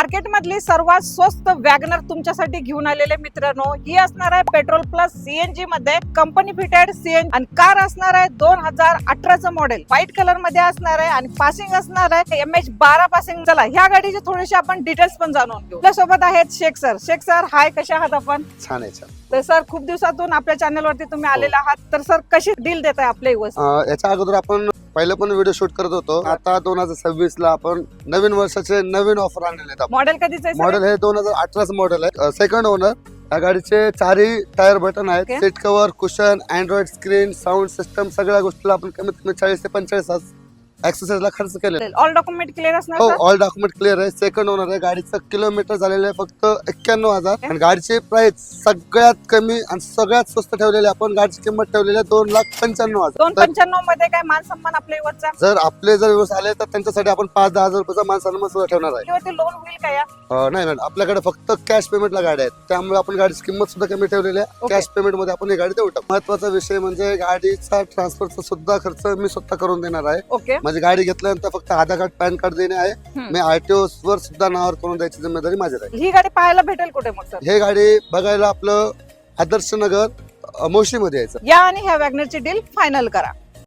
Market मधली सर्वात स्वस्त वॅगनर तुमच्यासाठी घेऊन आलेले मित्रांनो ही असणार आहे पेट्रोल प्लस सीएनजी मध्ये कंपनी फिटेड सीएन आणि कार असणार आहे दोन हजार अठराचं मॉडेल व्हाईट कलरमध्ये असणार आहे आणि पासिंग असणार आहे एम एच बारा पासिंग चला ह्या गाडीचे थोडेसे आपण डिटेल्स पण जाणून घेऊ. आपल्यासोबत आहेत Sheikh sir Sheikh sir hi कशा आहात आपण? छान आहे तर सर खूप दिवसातून आपल्या चॅनल वरती तुम्ही आलेला आहात. तर सर कशी डील देत आहे आपल्या युवस याच्या अगोदर आपण पहिलं पण व्हिडिओ शूट करत होतो. आता दोन हजार सव्वीस ला आपण नवीन वर्षाचे नवीन ऑफर आणलेले आहेत मॉडेल कधीच? मॉडेल हे दोन हजार अठराचं मॉडेल आहे. सेकंड ओनर या गाडीचे चारही टायर बटन आहेत. Seat cover cushion android screen sound system सगळ्या गोष्टीला आपण कमीत कमी चाळीस ते पंचेचाळीस एक्सरसाइजला खर्च केले ऑल डॉक्युमेंट क्लिअर असणार हो? ऑल डॉक्युमेंट क्लिअर आहे. सेकंड ओनर आहे. गाडीचं किलोमीटर झालेलं आहे फक्त एक्क्याण्णव हजार. आणि गाडीची प्राइस सगळ्यात कमी आणि सगळ्यात स्वस्त ठेवलेली आहे. आपण गाडीची किंमत ठेवलेली आहे दोन लाख पंच्याण्णव दोन हजार तर पंच्याण्णवमध्ये काय मान सन्मान आपल्या युवतचा जर आपले जर व्यवस्था आले तर त्यांच्यासाठी आपण पाच दहा हजार रुपयाचा मान सन्मान सुद्धा ठेवणार आहे. लोन होईल का या? अं, नाही मॅडम आपल्याकडे फक्त कॅश पेमेंटला गाड्या आहेत. त्यामुळे आपण गाडीची किंमत सुद्धा कमी ठेवलेली आहे. Okay. कॅश पेमेंटमध्ये आपण ही गाडी देऊ टाकू. महत्त्वाचा विषय म्हणजे गाडीचा ट्रान्सफरचा सुद्धा खर्च मी स्वतः करून देणार आहे. ओके माझी गाडी घेतल्यानंतर फक्त आधार कार्ड पॅन कार्ड देणे आहे. मी आरटीओ वर सुद्धा नावावर करून द्यायची जिम्मेदारी माझी राहील ही गाडी पाहायला भेटेल कुठे मग सर? हे गाडी बघायला आपलं आदर्श नगर मोशी मध्ये यायचं. या आणि ह्या वॅगनरची डील फायनल करा.